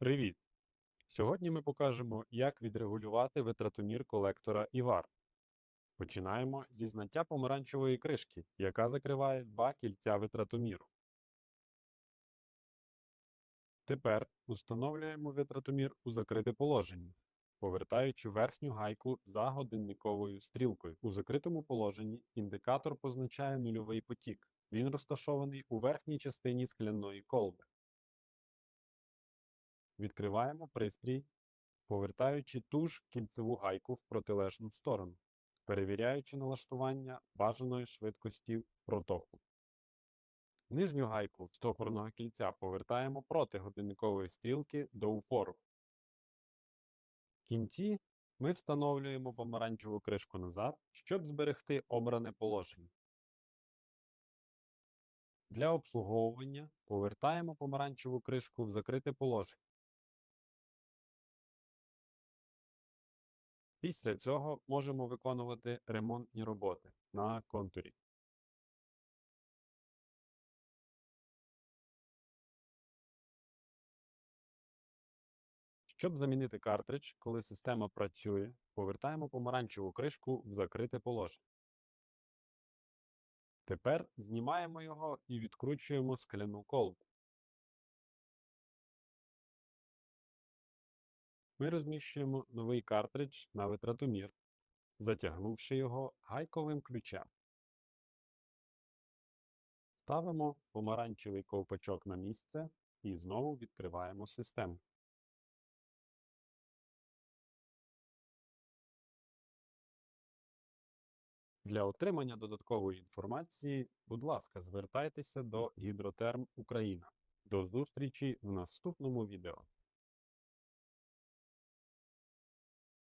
Привіт! Сьогодні ми покажемо, як відрегулювати витратомір колектора IVAR. Починаємо зі зняття помаранчевої кришки, яка закриває два кільця витратоміру. Тепер установлюємо витратомір у закрите положення, повертаючи верхню гайку за годинниковою стрілкою. У закритому положенні індикатор позначає нульовий потік. Він розташований у верхній частині скляної колби. Відкриваємо пристрій, повертаючи ту ж кільцеву гайку в протилежну сторону, перевіряючи налаштування бажаної швидкості протоку. Нижню гайку стопорного кільця повертаємо проти годинникової стрілки до упору. В кінці ми встановлюємо помаранчеву кришку назад, щоб зберегти обране положення. Для обслуговування повертаємо помаранчеву кришку в закрите положення. Після цього можемо виконувати ремонтні роботи на контурі. Щоб замінити картридж, коли система працює, повертаємо помаранчеву кришку в закрите положення. Тепер знімаємо його і відкручуємо скляну колбу. Ми розміщуємо новий картридж на витратомір, затягнувши його гайковим ключем. Ставимо помаранчевий ковпачок на місце і знову відкриваємо систему. Для отримання додаткової інформації, будь ласка, звертайтеся до Гідротерм Україна. До зустрічі в наступному відео.